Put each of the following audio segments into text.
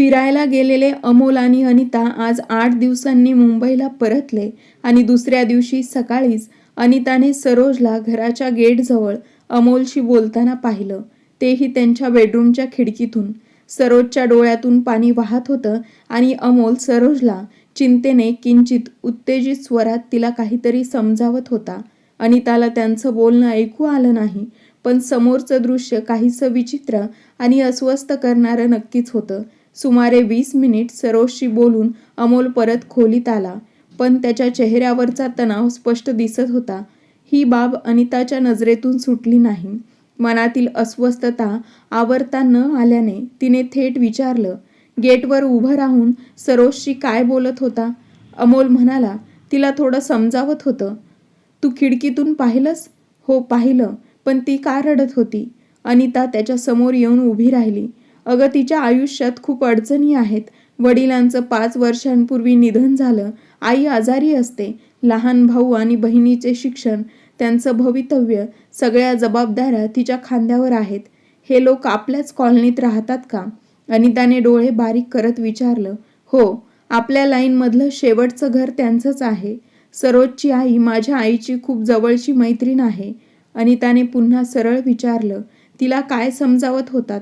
फिरायला गेलेले अमोल आणि अनिता आज आठ दिवसांनी मुंबईला परतले आणि दुसऱ्या दिवशी सकाळीच अनिताने सरोजला घराच्या गेटजवळ अमोलशी बोलताना पाहिलं. तेही त्यांच्या बेडरूमच्या खिडकीतून. सरोजच्या डोळ्यातून पाणी वाहत होतं आणि अमोल सरोजला चिंतेने किंचित उत्तेजित स्वरात तिला काहीतरी समजावत होता. अनिताला त्यांचं बोलणं ऐकू आलं नाही पण समोरचं दृश्य काहीसं विचित्र आणि अस्वस्थ करणारं नक्कीच होतं. सुमारे वीस मिनिट सरोजशी बोलून अमोल परत खोलीत आला. पण त्याच्या चेहऱ्यावरचा तणाव स्पष्ट दिसत होता. ही बाब अनिताच्या नजरेतून सुटली नाही. मनातील अस्वस्थता आवरता न आल्याने तिने थेट विचारलं गेटवर उभं राहून सरोजशी काय बोलत होता? अमोल म्हणाला तिला थोडं समजावत होतं. तू खिडकीतून पाहिलंस? हो पाहिलं पण ती का रडत होती? अनिता त्याच्यासमोर येऊन उभी राहिली. अगं तिच्या आयुष्यात खूप अडचणी आहेत. वडिलांचं पाच वर्षांपूर्वी निधन झालं. आई आजारी असते. लहान भाऊ आणि बहिणीचे शिक्षण त्यांचं भवितव्य सगळ्या जबाबदाऱ्या तिच्या खांद्यावर आहेत. हे लोक आपल्याच कॉलनीत राहतात का? अनिताने डोळे बारीक करत विचारलं. हो आपल्या लाईनमधलं शेवटचं घर त्यांचंच आहे. सरोजची आई माझ्या आईची खूप जवळची मैत्रीण आहे. अनिताने पुन्हा सरळ विचारलं तिला काय समजावत होतात?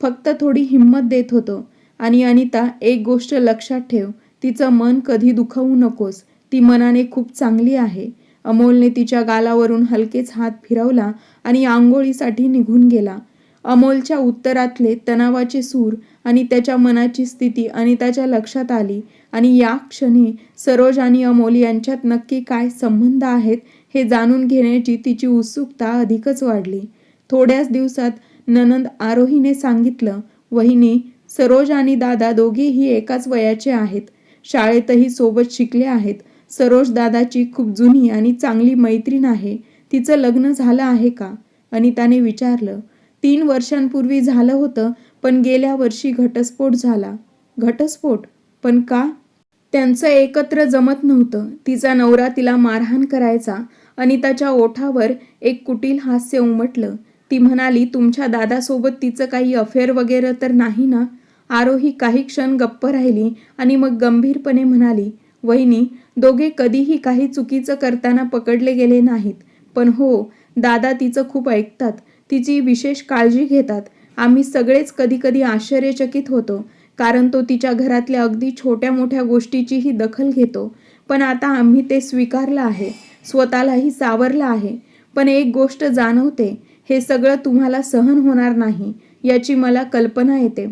फक्त थोडी हिंमत देत होतो. आणि अनिता एक गोष्ट लक्षात ठेव तिचं मन कधी दुखवू नकोस ती मनाने खूप चांगली आहे. अमोलने तिच्या गालावरून हलकेच हात फिरवला आणि आंघोळीसाठी निघून गेला. अमोलच्या उत्तरातले तणावाचे सूर आणि त्याच्या मनाची स्थिती अनिताच्या लक्षात आली आणि या क्षणी सरोज आणि अमोल यांच्यात नक्की काय संबंध आहेत हे जाणून घेण्याची तिची उत्सुकता अधिकच वाढली. थोड्याच दिवसात ननंद आरोहीने सांगितलं वहिनी सरोज आणि दादा दोघेही एकाच वयाचे आहेत. शाळेतही सोबत शिकले आहेत. सरोज दादाची खूप जुनी आणि चांगली मैत्रीण आहे. तिचं लग्न झालं आहे का? अनिताने विचारलं. तीन वर्षांपूर्वी झालं होतं पण गेल्या वर्षी घटस्फोट झाला. घटस्फोट? पण का? त्यांचं एकत्र जमत नव्हतं. तिचा नवरा तिला मारहाण करायचा. अनिताच्या ओठावर एक कुटील हास्य उमटलं. ती म्हणाली तुमच्या दादासोबत तिचं काही अफेअर वगैरे तर नाही ना आरोही काही क्षण गप्प राहिली आणि मग गंभीरपणे म्हणाली वहिनी दोघे कधीही काही चुकीचं करताना पकडले गेले नाहीत. पण हो दादा तिचं खूप ऐकतात. तिची विशेष काळजी घेतात. आम्ही सगळेच कधीकधी आश्चर्यचकित होतो कारण तो तिच्या घरातल्या अगदी छोट्या मोठ्या गोष्टीचीही दखल घेतो. पण आता आम्ही ते स्वीकारलं आहे. स्वतःलाही सावरलं आहे. पण एक गोष्ट जाणवते हे सगळं तुम्हाला सहन होणार नाही याची मला कल्पना येते.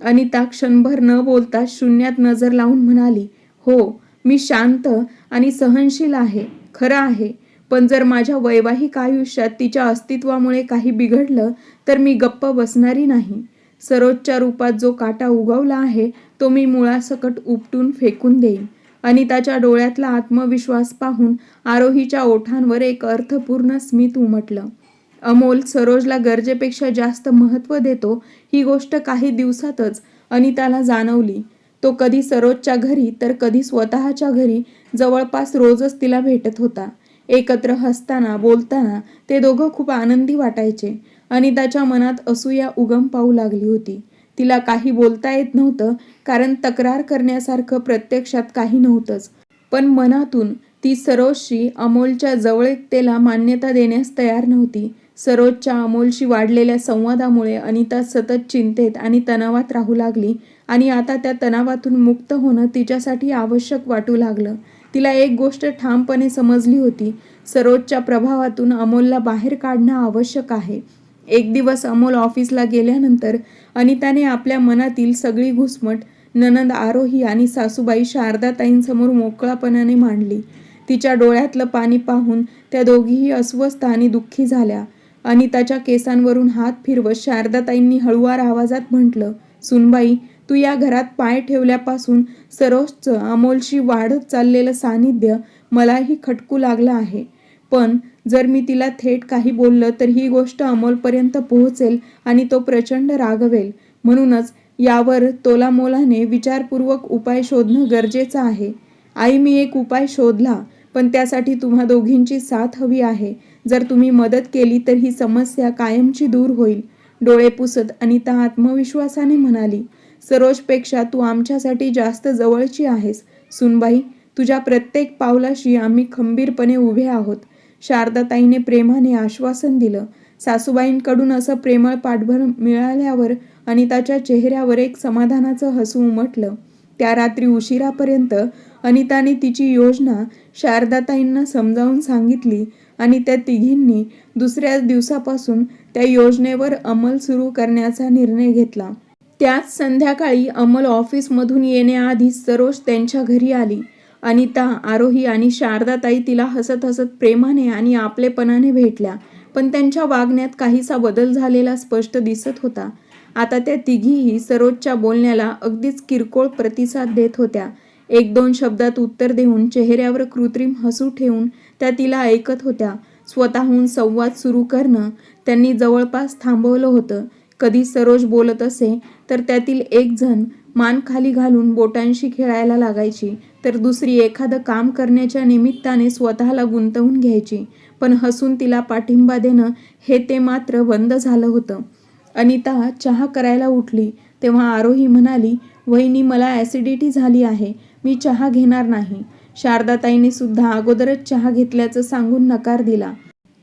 अनिता क्षणभर न बोलता शून्यात नजर लावून म्हणाली हो मी शांत आणि सहनशील आहे खरं आहे. पण जर माझ्या वैवाहिक आयुष्यात तिच्या अस्तित्वामुळे काही बिघडलं तर मी गप्प बसणारी नाही. सरोजच्या रूपात जो काटा उगवला आहे तो मी मुळासकट उपटून फेकून देईन. अनिताच्या डोळ्यातला आत्मविश्वास पाहून आरोहीच्या ओठांवर एक अर्थपूर्ण स्मित उमटलं. अमोल सरोजला गरजेपेक्षा जास्त महत्त्व देतो ही गोष्ट काही दिवसातच अनिताला जाणवली. तो कधी सरोजच्या घरी तर कधी स्वतःच्या घरी जवळपास रोजच तिला भेटत होता. एकत्र हसताना बोलताना ते दोघं खूप आनंदी वाटायचे. अनिताच्या मनात असूया उगम पाहू लागली होती. तिला काही बोलता येत नव्हतं कारण तक्रार करण्यासारखं प्रत्यक्षात काही नव्हतंच. पण मनातून ती सरोजशी अमोलच्या जवळीकतेला मान्यता देण्यास तयार नव्हती. सरोजच्या अमोलशी वाढलेल्या संवादामुळे अनिता सतत चिंतेत आणि तणावात राहू लागली आणि आता त्या तणावातून मुक्त होणं तिच्यासाठी आवश्यक वाटू लागलं. तिला एक गोष्ट ठामपणे समजली होती सरोजच्या प्रभावातून अमोलला बाहेर काढणं आवश्यक आहे. एक दिवस अमोल ऑफिसला गेल्यानंतर अनिताने आपल्या मनातील सगळी घुसमट ननंद आरोही आणि सासूबाई शारदाताईंसमोर मोकळापणाने मांडली. तिच्या डोळ्यातलं पाणी पाहून त्या दोघीही अस्वस्थ आणि दुःखी झाल्या. अनिताच्या केसांवरून हात फिरवत शारदाताईंनी हळुवार आवाजात म्हटलं सुनबाई तू या घरात पाय ठेवल्यापासून सरोजचं अमोलशी वाढत चाललेलं सानिध्य मलाही खटकू लागलं आहे. पण जर मी तिला थेट काही बोललं तर ही गोष्ट अमोलपर्यंत पोहोचेल आणि तो प्रचंड रागवेल. म्हणूनच यावर तोलामोलाने विचारपूर्वक उपाय शोधणं गरजेचं आहे. आई मी एक उपाय शोधला पण त्यासाठी तुम्हा दोघींची साथ हवी आहे. जर तुम्ही मदत केली तर ही समस्या कायमची दूर होईल. डोळे पुसत अनिता आत्मविश्वासाने म्हणाली सरोजपेक्षा तू आमच्यासाठी जास्त जवळची आहेस. सुनबाई तुझ्या प्रत्येक पावलाशी आम्ही खंबीरपणे उभे आहोत. शारदाताईने प्रेमाने आश्वासन दिलं. सासूबाईंकडून असं प्रेमळ पाठभर मिळाल्यावर अनिताच्या चेहऱ्यावर एक समाधानाचं हसू उमटलं. त्या रात्री उशिरापर्यंत अनिताने तिची योजना शारदाताईंना समजावून सांगितली आणि त्या तिघींनी दुसऱ्याच दिवसापासून त्या योजनेवर अंमल सुरू करण्याचा निर्णय घेतला. त्याच संध्याकाळी अमल ऑफिसमधून येण्याआधी सरोज त्यांच्या घरी आली. अनिता आरोही आणि शारदाताई तिला हसत हसत प्रेमाने आणि आपलेपणाने भेटल्या पण त्यांच्या वागण्यात काहीसा बदल झालेला स्पष्ट दिसत होता. आता त्या तिघीही सरोजच्या बोलण्याला अगदीच किरकोळ प्रतिसाद देत होत्या. एक दोन शब्दात उत्तर देऊन चेहऱ्यावर कृत्रिम हसू ठेवून त्या तिला ऐकत होत्या. स्वतःहून संवाद सुरू करणं त्यांनी जवळपास थांबवलं होतं. कधी सरोज बोलत असे तर त्यातील एक जण मान खाली घालून बोटांशी खेळायला लागायची. तर दुसरी एखादं काम करण्याच्या निमित्ताने स्वतःला गुंतवून घ्यायची. पण हसून तिला पाठिंबा देणं हे ते मात्र बंद झालं होतं. अनिता चहा करायला उठली. तेव्हा आरोही म्हणाली वहिनी मला ॲसिडिटी झाली आहे. मी चहा घेणार नाही. शारदाताईने सुद्धा अगोदरच चहा घेतल्याचं सांगून नकार दिला.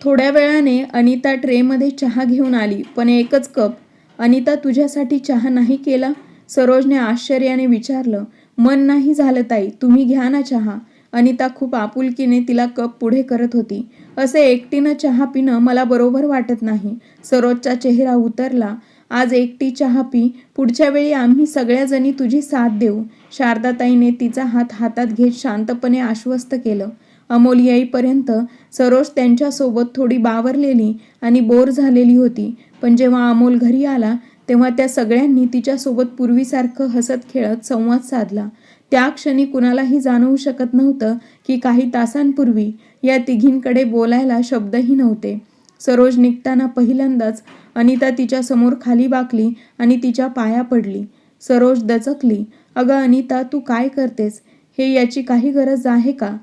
थोड्या वेळाने अनिता ट्रेमध्ये चहा घेऊन आली पण एकच कप. अनिता तुझ्यासाठी चहा नाही केला? सरोजने आश्चर्याने विचारलं. मन नाही झालं ताई. तुम्ही घ्या ना चहा. अनिता खूप आपुलकीने तिला कप पुढे करत होती. असे एकटीनं चहा पिणं मला बरोबर वाटत नाही. सरोजचा चेहरा उतरला. आज एकटी चहा पी. पुढच्या वेळी आम्ही सगळ्याजणी तुझी साथ देऊ. शारदाताईने तिचा हात हातात घेत शांतपणे आश्वस्त केलं. अमोल येईपर्यंत सरोज त्यांच्यासोबत थोडी बावरलेली आणि बोर झालेली होती. पण जेव्हा अमोल घरी आला तेव्हा त्या सगळ्यांनी तिच्यासोबत पूर्वीसारखं हसत खेळत संवाद साधला. त्या क्षणी कुणालाही जाणवू शकत नव्हतं की काही तासांपूर्वी या तिघींकडे बोलायला शब्दही नव्हते. सरोज निघताना पहिल्यांदाच अनिता तिच्या समोर खाली बाकली आणि तिच्या पाया पडली. सरोज दचकली. अगं अनिता तू काय करतेस? हे याची काही गरज आहे का?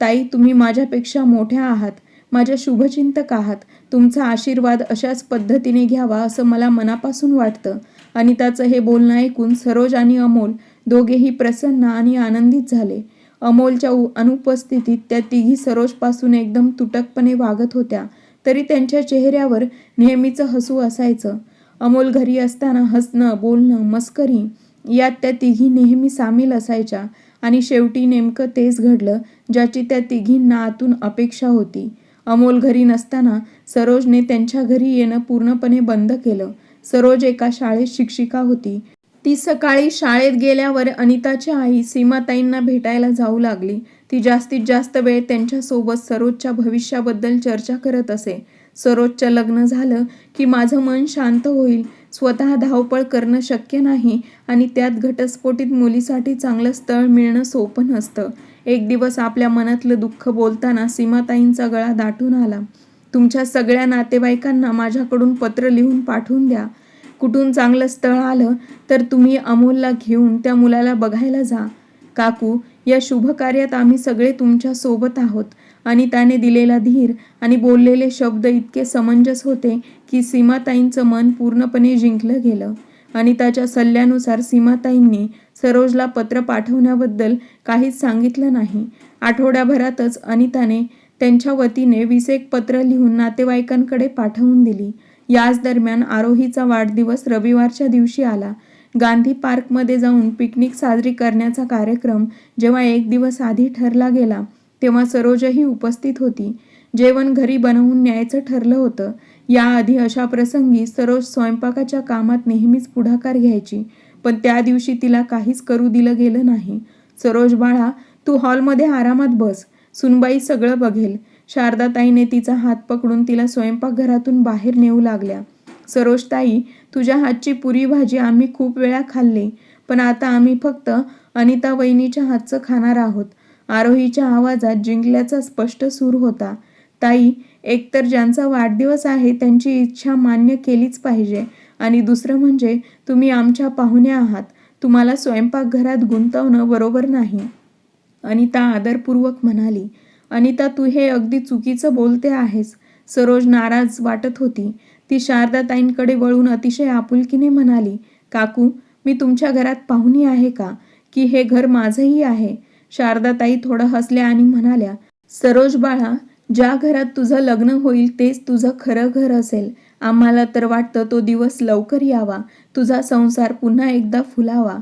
ताई तुम्ही माझ्यापेक्षा मोठ्या आहात. माझ्या शुभचिंतक आहात. तुमचा आशीर्वाद अशाच पद्धतीने घ्यावा असं मला मनापासून वाटतं. अनिताचं हे बोलणं ऐकून सरोज आणि अमोल दोघेही प्रसन्न आणि आनंदित झाले. अमोलच्या उ- अनुपस्थितीत त्या तिघी सरोजपासून एकदम तुटकपणे वागत होत्या. तरी त्यांच्या चेहऱ्यावर नेहमीचं हसू असायचं. अमोल घरी असताना हसणं बोलणं मस्करी यात त्या तिघी नेहमी सामील असायच्या आणि शेवटी नेमकं तेच घडलं ज्याची त्या तिघींना आतून अपेक्षा होती. अमोल घरी नसताना सरोजने त्यांच्या घरी येणं पूर्णपणे बंद केलं. सरोज एका शाळेत शिक्षिका होती. ती सकाळी शाळेत गेल्यावर अनिताची आई सीमाताईंना भेटायला जाऊ लागली. ती जास्तीत जास्त वेळ त्यांच्यासोबत सरोजच्या भविष्याबद्दल चर्चा करत असे. सरोजचं लग्न झालं की माझं मन शांत होईल. स्वतः धावपळ करणं शक्य नाही आणि त्यात घटस्फोटित मुलीसाठी चांगलं स्थळ मिळणं सोपं नसतं. एक दिवस आपल्या मनातलं दुःख बोलताना सीमाताईंचा गळा दाटून आला. तुमच्या सगळ्या नातेवाईकांना माझ्याकडून पत्र लिहून पाठवून द्या. कुठून चांगलं स्थळ आलं तर तुम्ही अमोलला घेऊन त्या मुलाला बघायला जा. काकू या शुभ कार्यात आम्ही सगळे तुमच्यासोबत आहोत. आणि त्याने दिलेला धीर आणि बोललेले शब्द इतके समंजस होते की सीमाताईंचं मन पूर्णपणे जिंकलं गेलं आणि त्याच्या सल्ल्यानुसार सीमाताईंनी सरोजला पत्र पाठवण्याबद्दल काहीच सांगितलं नाही. आठवड्याभरातच अनिताने त्यांच्या वतीने वीस एक पत्र लिहून नातेवाईकांकडे पाठवून दिली. याच दरम्यान आरोहीचा वाढदिवस रविवारच्या दिवशी आला. गांधी पार्कमध्ये जाऊन पिकनिक साजरी करण्याचा कार्यक्रम जेव्हा एक दिवस आधी ठरला गेला तेव्हा सरोजही उपस्थित होती. जेवण घरी बनवून न्यायचं ठरलं होतं. याआधी अशा प्रसंगी सरोज स्वयंपाकाच्या कामात नेहमीच पुढाकार घ्यायची पण त्या दिवशी तिला काहीच करू दिलं गेलं नाही. सरोज बाळा तू हॉलमध्ये आरामात बस. सुनबाई सगळं बघेल. शारदाताईने तिचा हात पकडून तिला स्वयंपाकघरातून बाहेर नेऊ लागल्या. सरोज ताई तुझ्या हातची पुरी भाजी आम्ही खूप वेळा खाल्ली पण आता आम्ही फक्त अनिता वहिनीच्या हातचं खाणार आहोत. आरोहीच्या आवाजात जिंकल्याचा स्पष्ट सूर होता. ताई एकतर ज्यांचा वाढदिवस आहे त्यांची इच्छा मान्य केलीच पाहिजे. आणि दुसरं म्हणजे तुम्ही आमच्या पाहुण्या आहात. तुम्हाला स्वयंपाकघरात गुंतवणं बरोबर नाही. अनिता आदरपूर्वक म्हणाली अनिता तू हे अगदी चुकीचं बोलते आहेस. सरोज नाराज वाटत होती. ती शारदाताईंकडे वळून अतिशय आपुलकीने म्हणाली काकू मी तुमच्या घरात पाहुणी आहे का? की हे घर माझंही आहे? शारदाताई थोडं हसल्या आणि म्हणाल्या सरोज बाळा ज्या घरात तुझं लग्न होईल तेच तुझं खरं घर असेल. आम्हाला तर वाटतं तो दिवस लवकर यावा. तुझा संसार पुन्हा एकदा फुलावा.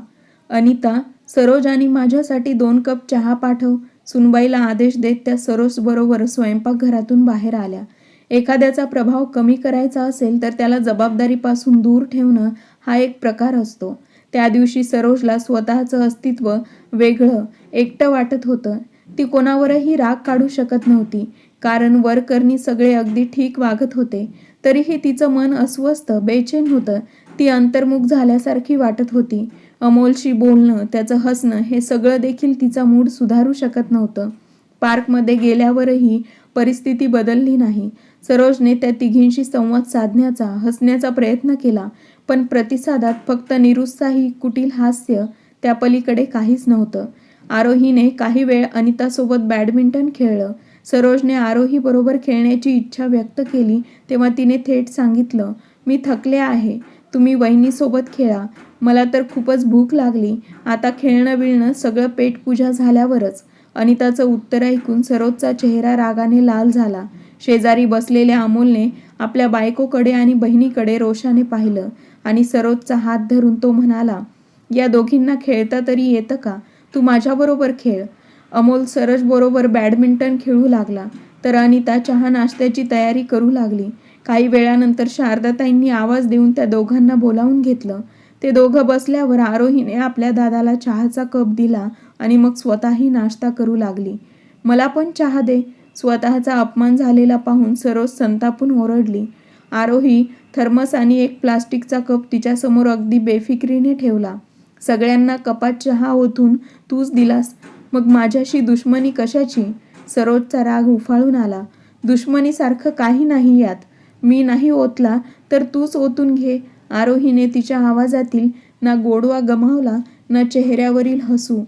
अनिता सरोज आणि माझ्यासाठी दोन कप चहा पाठव. सुनबाईला आदेश देत त्या सरोजबरोबर स्वयंपाकघरातून बाहेर आल्या. एखाद्याचा प्रभाव कमी करायचा असेल तर त्याला जबाबदारीपासून दूर ठेवणं हा एक प्रकार असतो. त्या दिवशी सरोजला स्वतःचं अस्तित्व वेगळं एकटं वाटत होतं. ती कोणावरही राग काढू शकत नव्हती. कारण वरकरणी सगळे अगदी ठीक वागत होते. तरीही तिचं मन अस्वस्थ बेचैन होतं. ती अंतर्मुख झाल्यासारखी वाटत होती. अमोलशी बोलणं त्याचं हसणं हे सगळं देखील तिचा मूड सुधारू शकत नव्हतं. पार्कमध्ये गेल्यावरही परिस्थिती बदलली नाही. सरोजने त्या तिघींशी संवाद साधण्याचा हसण्याचा प्रयत्न केला पण प्रतिसादात फक्त निरुत्साही कुटील हास्य त्या पलीकडे काहीच नव्हतं. आरोहीने काही वेळ अनितासोबत बॅडमिंटन खेळलं. सरोजने आरोही बरोबर खेळण्याची इच्छा व्यक्त केली तेव्हा तिने थेट सांगितलं मी थकले आहे. तुम्ही वहिनीसोबत खेळा. मला तर खूपच भूक लागली. आता खेळणं बिळणं सगळं पेटपूजा झाल्यावरच. अनिताचं उत्तर ऐकून सरोजचा चेहरा रागाने लाल झाला. शेजारी बसलेल्या अमोलने आपल्या बायकोकडे आणि बहिणीकडे रोषाने पाहिलं आणि सरोजचा हात धरून तो म्हणाला या दोघींना खेळता तरी येतं का? तू माझ्याबरोबर खेळ. अमोल सरज बरोबर बॅडमिंटन खेळू लागला. तर अनिता चहा नाश्त्याची तयारी करू लागली. काही वेळानंतर शारदाताईंनी आवाज देऊन त्या दोघांना बोलावून घेतलं. ते दोघं बसल्यावर आरोहीने आपल्या दादाला चहाचा कप दिला आणि मग स्वतःही नाश्ता करू लागली. मला पण चहा दे. स्वतःचा अपमान झालेला पाहून सरोज संतापून ओरडली. आरोही थर्मस आणि एक प्लास्टिकचा कप तिच्यासमोर अगदी बेफिक्रीने ठेवला. सगळ्यांना कपात चहा ओतून तूच दिलास. मग माझ्याशी दुश्मनी कशाची? सरोजचा राग उफाळून आला. दुश्मनीसारखं काही नाही यात. मी नाही ओतला तर तूच ओतून घे. आरोहीने तिच्या आवाजातील ना गोडवा गमावला ना चेहऱ्यावरील हसू.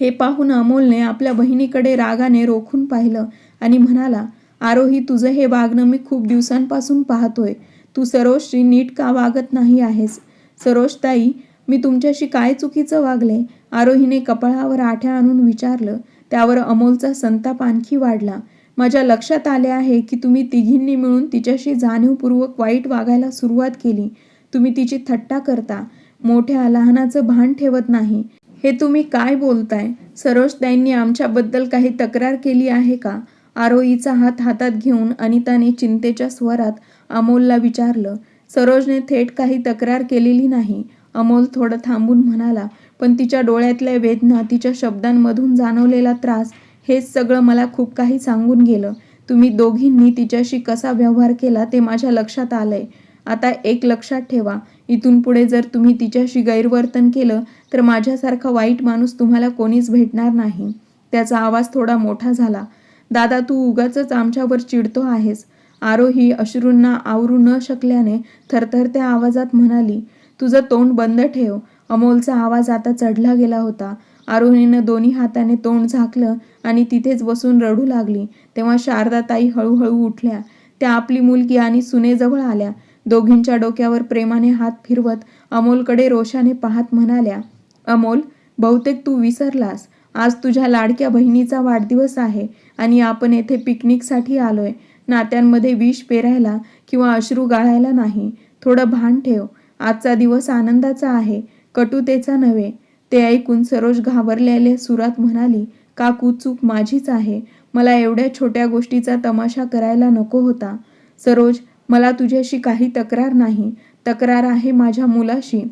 हे पाहून अमोलने आपल्या बहिणीकडे रागाने रोखून पाहिलं आणि म्हणाला आरोही तुझं हे वागणं मी खूप दिवसांपासून पाहतोय. तू सरोजशी नीट का वागत नाही आहेस? सरोजताई मी तुमच्याशी काय चुकीचं वागले? आरोहीने कपाळावर आठ्या आणून विचारलं. त्यावर अमोलचा संताप आणखी वाढला. माझ्या लक्षात आले आहे की तुम्ही तिघींनी मिळून तिच्याशी जाणीवपूर्वक वाईट वागायला सुरुवात केली. तुम्ही तिची थट्टा करता. मोठ्या लहानाचं भान ठेवत नाही. हे तुम्ही काय बोलताय? सरोजताईंनी आमच्याबद्दल काही तक्रार केली आहे का? आरोहीचा हात हातात घेऊन अनिताने चिंतेच्या स्वरात अमोलला विचारलं. सरोजने थेट काही तक्रार केलेली नाही. अमोल थोडं थांबून म्हणाला पण तिच्या डोळ्यातल्या वेदना तिच्या शब्दांमधून जाणवलेला त्रास हेच सगळं मला खूप काही सांगून गेलं. तुम्ही दोघींनी तिच्याशी कसा व्यवहार केला ते माझ्या लक्षात आलंय. आता एक लक्षात ठेवा इथून पुढे जर तुम्ही तिच्याशी गैरवर्तन केलं तर माझ्यासारखा वाईट माणूस तुम्हाला कोणीच भेटणार नाही. त्याचा आवाज थोडा मोठा झाला. दादा तू उगाच आमच्यावर चिडतो आहेस. आरोही अश्रूंना आवरू न शकल्याने थरथरत्या आवाजात म्हणाली तुझं तोंड बंद ठेव. अमोलचा आवाज आता चढला गेला होता. आरोहीनं दोन्ही हाताने तोंड झाकलं आणि तिथेच बसून रडू लागली. तेव्हा शारदाताई हळूहळू उठल्या. त्या आपली मुलगी आणि सुनेजवळ आल्या. दोघींच्या डोक्यावर प्रेमाने हात फिरवत अमोलकडे रोषाने पाहत म्हणाल्या अमोल बहुतेक तू विसरलास. आज तुझ्या लाडक्या बहिणीचा वाढदिवस आहे आणि आपण येथे पिकनिकसाठी आलोय. नात्यांमध्ये विष पेरायला किंवा अश्रू गाळायला नाही. थोडं भान ठेव. आजचा दिवस आनंदाचा आहे. कटुतेचा नव्हे. ते ऐकून सरोज घाबरलेल्या सुरात म्हणाली काकू चूक माझीच आहे. मला एवढ्या छोट्या गोष्टीचा तमाशा करायला नको होता. सरोज मला तुझ्याशी काही तक्रार नाही. तक्रार आहे माझ्या मुलाशी.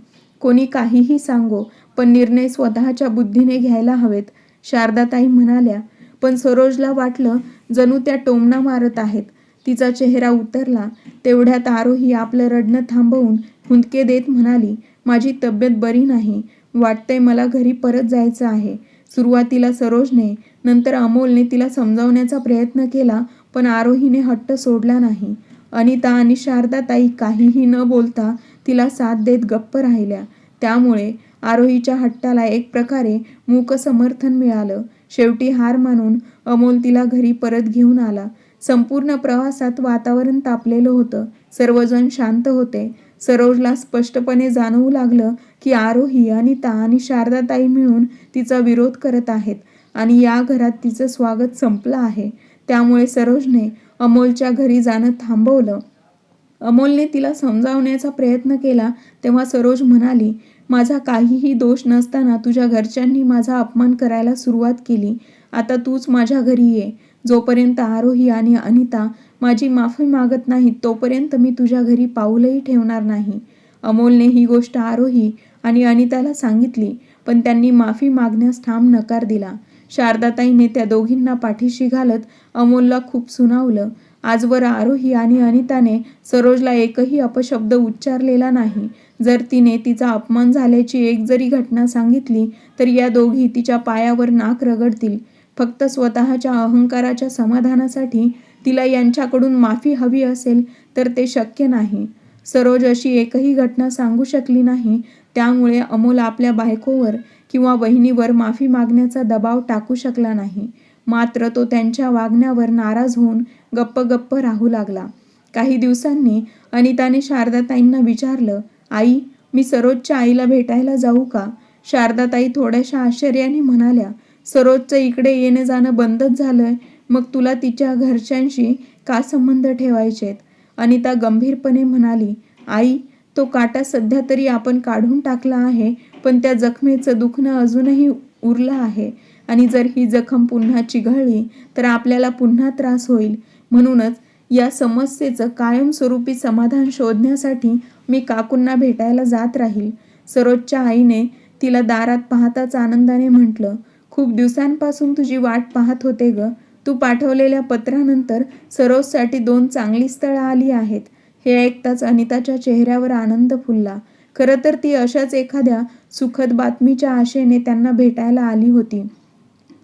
कोणी काहीही सांगो पण निर्णय स्वतःच्या बुद्धीने घ्यायला हवेत. शारदाताई म्हणाल्या. पण सरोजला वाटलं जणू त्या टोमणा मारत आहेत. तिचा चेहरा उतरला. तेवढ्यात आरोही आपलं रडणं थांबवून हुंदके देत म्हणाली माझी तब्येत बरी नाही. वाटतंय मला घरी परत जायचं आहे. सुरुवातीला सरोजने नंतर अमोलने तिला समजावण्याचा प्रयत्न केला पण आरोहीने हट्ट सोडला नाही. अनिता आणि शारदाताई काहीही न बोलता तिला साथ देत गप्प राहिल्या. त्यामुळे आरोहीच्या हट्टाला एक प्रकारे मूक समर्थन मिळालं. शेवटी हार मानून अमोल तिला घरी परत घेऊन आला. संपूर्ण प्रवासात वातावरण तापलेलं होतं. सर्वजण शांत होते. सरोजला स्पष्टपणे जाणवू लागलं की आरोही अनिता आणि शारदाताई मिळून तिचा विरोध करत आहेत आणि या घरात तिचं स्वागत संपलं आहे. त्यामुळे सरोजने अमोलच्या घरी जाणं थांबवलं. अमोलने तिला समजावण्याचा प्रयत्न केला तेव्हा सरोज म्हणाली माझा काहीही दोष नसताना तुझ्या घरच्यांनी माझा अपमान करायला सुरुवात केली. आता तूच माझ्या घरी ये. जोपर्यंत आरोही आणि अनिता माझी माफी मागत नाहीत तोपर्यंत मी तुझ्या घरी पाऊलही ठेवणार नाही. अमोलने ही गोष्ट आरोही आणि अनिताला सांगितली पण त्यांनी माफी मागण्यास ठाम नकार दिला. शारदाताईने त्या दोघींना पाठीशी घालत अमोलला खूप सुनावलं. आजवर आरोही आणि अनिताने सरोजला एकही अपशब्द उच्चारलेला नाही. जर तिने तिचा अपमान झाल्याची एक जरी घटना सांगितली तर या दोघी तिच्या पायावर नाक रगडतील. फक्त स्वतःच्या अहंकाराच्या समाधानासाठी तिला यांच्याकडून माफी हवी असेल तर ते शक्य नाही. सरोज अशी एकही घटना सांगू शकली नाही. त्यामुळे अमोल आपल्या बायकोवर किंवा बहिणीवर माफी मागण्याचा दबाव टाकू शकला नाही. मात्र तो त्यांच्या वागण्यावर नाराज होऊन गप्प गप्प राहू लागला. काही दिवसांनी अनिताने शारदाताईंना विचारलं आई मी सरोजच्या आईला भेटायला जाऊ का? शारदाताई थोड्याशा आश्चर्याने म्हणाल्या सरोजचं इकडे येणं जाणं बंदच झालंय. मग तुला तिच्या घरच्यांशी का संबंध ठेवायचेत? अनिता गंभीरपणे म्हणाली आई तो काटा सध्या तरी आपण काढून टाकला आहे पण त्या जखमेचं दुखणं अजूनही उरलं आहे. आणि जर ही जखम पुन्हा चिघळली तर आपल्याला पुन्हा त्रास होईल. म्हणूनच या समस्येचं कायमस्वरूपी समाधान शोधण्यासाठी मी काकूंना भेटायला जात राहील. सरोजच्या आईने तिला दारात पाहताच आनंदाने म्हटलं खूप दिवसांपासून तुझी वाट पाहत होते ग. तू पाठवलेल्या पत्रानंतर सरोजसाठी दोन चांगली स्थळं आली आहेत. हे ऐकताच अनिताच्या चेहऱ्यावर आनंद फुलला. खरं तर ती अशाच एखाद्या सुखद बातमीच्या आशेने त्यांना भेटायला आली होती.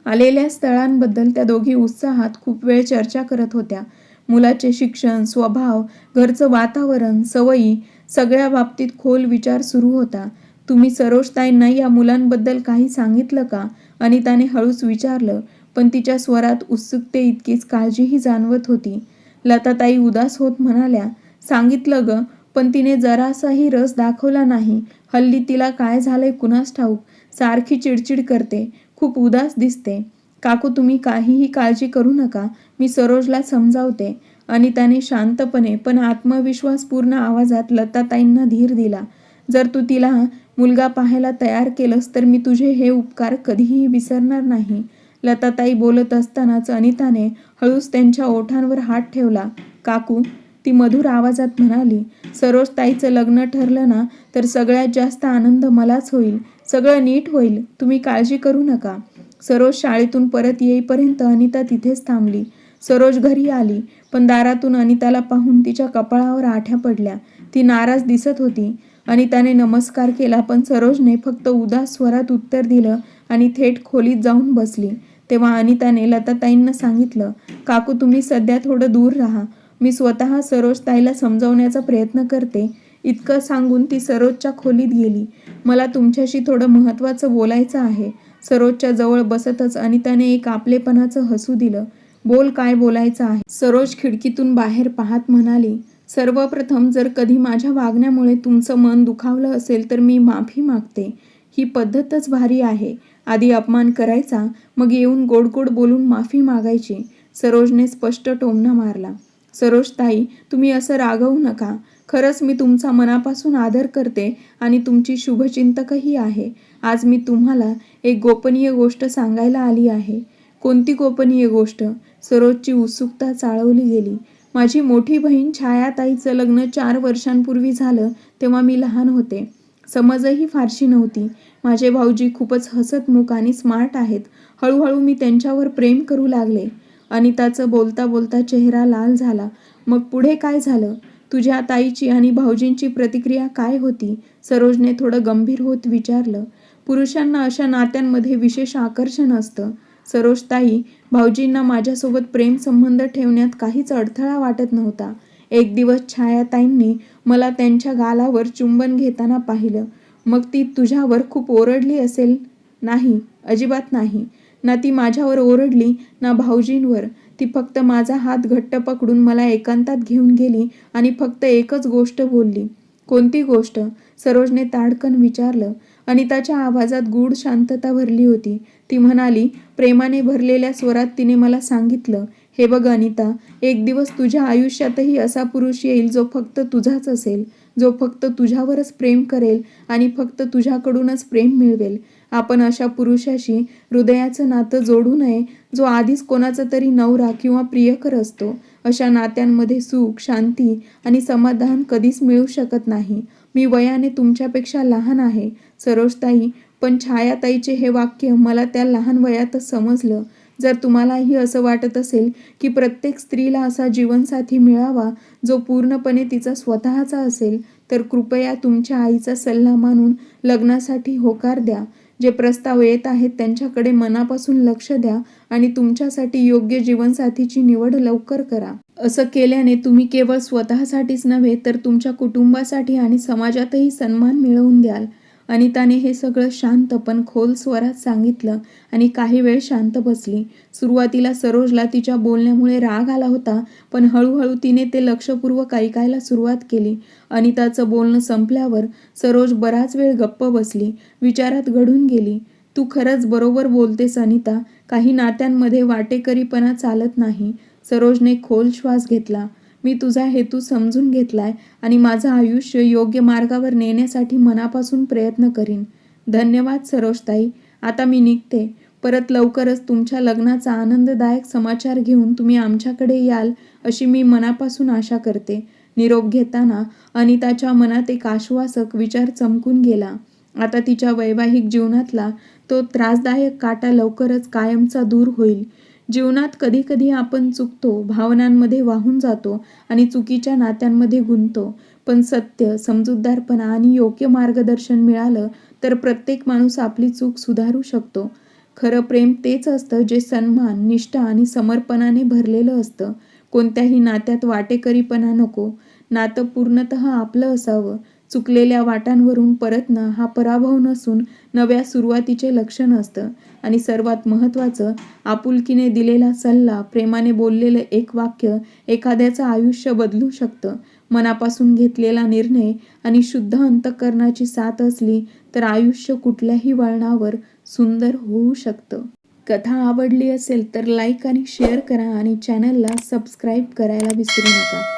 आलेल्या स्थळांबद्दल त्या दोघी उत्साहात खूप वेळ चर्चा करत होत्या. मुलाचे शिक्षण स्वभाव घरचं वातावरण सवयी सगळ्या बाबतीत खोल विचार सुरू होता. तुम्ही सरोजताईंना या मुलांबद्दल काही सांगितलं का? अनिताने हळूच विचारलं पण तिच्या स्वरात उत्सुकते इतकीच काळजीही जाणवत होती. लताताई उदास होत म्हणाल्या सांगितलं ग पण तिने जरासाही रस दाखवला नाही. हल्ली तिला काय झालंय कुणास ठाऊक? सारखी चिडचिड करते खूप उदास दिसते. काकू तुम्ही काहीही काळजी करू नका मी सरोजला समजावते. अनिताने शांतपणे पण आत्मविश्वासपूर्ण आवाजात लताताईंना धीर दिला जर तू तिला मुलगा पाहायला तयार केलंस तर मी तुझे हे उपकार कधीही विसरणार नाही. लताताई बोलत असतानाच अनिताने हळूच त्यांच्या ओठांवर हात ठेवला. काकू ती मधुर आवाजात म्हणाली सरोज ताईचं लग्न ठरलं ना तर सगळ्यात जास्त आनंद मलाच होईल. सगळं नीट होईल. तुम्ही काळजी करू नका. सरोज शाळेतून परत येईपर्यंत अनिता तिथेच थांबली. सरोज घरी आली पण दारातून अनिताला पाहून तिच्या कपाळावर आठ्या पडल्या. ती नाराज दिसत होती. आणि त्याने नमस्कार केला पण सरोजने फक्त उदास स्वरात उत्तर दिलं आणि थेट खोलीत जाऊन बसली. तेव्हा अनिताने लताताईंना सांगितलं काकू तुम्ही सध्या थोडं दूर राहा. मी स्वतः सरोज ताईला समजावण्याचा प्रयत्न करते. इतकं सांगून ती सरोजच्या खोलीत गेली. मला तुमच्याशी थोडं महत्त्वाचं बोलायचं आहे. सरोजच्या जवळ बसतच अनिताने एक आपलेपणाचं हसू दिलं. बोल काय बोलायचं आहे? सरोज खिडकीतून बाहेर पाहत म्हणाली सर्वप्रथम जर कधी माझ्या वागण्यामुळे तुमचं मन दुखावलं असेल तर मी माफी मागते. ही पद्धतच भारी आहे. आधी अपमान करायचा मग येऊन गोड गोड बोलून माफी मागायची. सरोजने स्पष्ट टोमणा मारला. सरोज ताई तुम्ही असं रागवू नका. खरंच मी तुमचा मनापासून आदर करते आणि तुमची शुभचिंतकही आहे. आज मी तुम्हाला एक गोपनीय गोष्ट सांगायला आली आहे. कोणती गोपनीय गोष्ट? सरोजची उत्सुकता चाळवली गेली. माझी मोठी बहीण छायाताईचं लग्न चार वर्षांपूर्वी झालं तेव्हा मी लहान होते. समजही फारशी नव्हती. माझे भाऊजी खूपच हसतमुख आणि स्मार्ट आहेत. हळूहळू मी त्यांच्यावर प्रेम करू लागले. अनिताचं बोलता बोलता चेहरा लाल झाला. मग पुढे काय झालं? तुझ्या ताईची आणि भाऊजींची प्रतिक्रिया काय होती? सरोजने थोडं गंभीर होत विचारलं. पुरुषांना अशा नात्यांमध्ये विशेष आकर्षण असतं. सरोजताई भाऊजींना माझ्यासोबत प्रेम संबंध ठेवण्यात काहीच अडथळा वाटत नव्हता. एक दिवस छायाताईंनी मला त्यांच्या गालावर चुंबन घेताना पाहिलं. मग ती तुझ्यावर खूप ओरडली असेल? नाही अजिबात नाही. ना ती माझ्यावर ओरडली ना भाऊजींवर. ती फक्त माझा हात घट्ट पकडून मला एकांतात घेऊन गेली आणि फक्त एकच गोष्ट बोलली. कोणती गोष्ट? सरोजने ताडकन विचारलं अनिताच्या आवाजात गूढ शांतता भरली होती. ती म्हणाली प्रेमाने भरलेल्या स्वरात तिने मला सांगितलं हे बघ अनिता एक दिवस तुझ्या आयुष्यातही असा पुरुष येईल जो फक्त तुझाच असेल जो फक्त तुझ्यावरच प्रेम करेल आणि फक्त तुझ्याकडूनच प्रेम मिळवेल. आपण अशा पुरुषाशी हृदयाचं नातं जोडू नये जो आधीच कोणाचा तरी नवरा किंवा प्रियकर असतो. अशा नात्यांमध्ये सुख शांती आणि समाधान कधीच मिळू शकत नाही. मी वयाने तुमच्यापेक्षा लहान आहे. सरोजताई पण छायाताईचे हे वाक्य मला त्या लहान वयातच समजलं. जर तुम्हालाही असं वाटत असेल की प्रत्येक स्त्रीला असा जीवनसाथी मिळावा जो पूर्णपणे तिचा स्वतःचा असेल तर कृपया तुमच्या आईचा सल्ला मानून लग्नासाठी होकार द्या. जे प्रस्ताव येत आहेत त्यांच्याकडे मनापासून लक्ष द्या आणि तुमच्यासाठी योग्य जीवनसाथीची निवड लवकर करा. असं केल्याने तुम्ही केवळ स्वतःसाठीच नव्हे तर तुमच्या कुटुंबासाठी आणि समाजातही सन्मान मिळवून द्याल. अनिताने हे सगळं शांत पण खोल स्वरात सांगितलं आणि काही वेळ शांत बसली. सुरुवातीला सरोजला तिच्या बोलण्यामुळे राग आला होता पण हळूहळू तिने ते लक्षपूर्वक ऐकायला सुरुवात केली. अनिताचं बोलणं संपल्यावर सरोज बराच वेळ गप्प बसली विचारात घडून गेली. तू खरंच बरोबर बोलतेस अनिता. काही नात्यांमध्ये वाटेकरीपणा चालत नाही. सरोजने खोल श्वास घेतला. मी तुझा हेतू समजून घेतलाय आणि माझं आयुष्य योग्य मार्गावर नेण्यासाठी मनापासून प्रयत्न करीन. धन्यवाद सरोजताई. आता मी निघते. परत लवकरच तुमच्या लग्नाचा आनंददायक समाचार घेऊन तुम्ही आमच्याकडे याल अशी मी मनापासून आशा करते. निरोप घेताना अनिताच्या मनात एक आश्वासक विचार चमकून गेला. आता तिच्या वैवाहिक जीवनातला तो त्रासदायक काटा लवकरच कायमचा दूर होईल. जीवनात कधी कधी आपण चुकतो भावनांमध्ये वाहून जातो आणि चुकीच्या नात्यांमध्ये गुंततो. पण सत्य समजूतदारपणा आणि योग्य मार्गदर्शन मिळालं तर प्रत्येक माणूस आपली चूक सुधारू शकतो. खरं प्रेम तेच असतं जे सन्मान निष्ठा आणि समर्पणाने भरलेलं असतं. कोणत्याही नात्यात वाटेकरीपणा नको. नातं पूर्णतः आपलं असावं. चुकलेल्या वाटांवरून परतणं हा पराभव नसून नव्या सुरुवातीचे लक्षण असतं. आणि सर्वात महत्त्वाचं आपुलकीने दिलेला सल्ला प्रेमाने बोललेलं एक वाक्य एखाद्याचं आयुष्य बदलू शकतं. मनापासून घेतलेला निर्णय आणि शुद्ध अंतकरणाची साथ असली तर आयुष्य कुठल्याही वळणावर सुंदर होऊ शकतं. कथा आवडली असेल तर लाईक आणि शेअर करा आणि चॅनलला सबस्क्राईब करायला विसरू नका.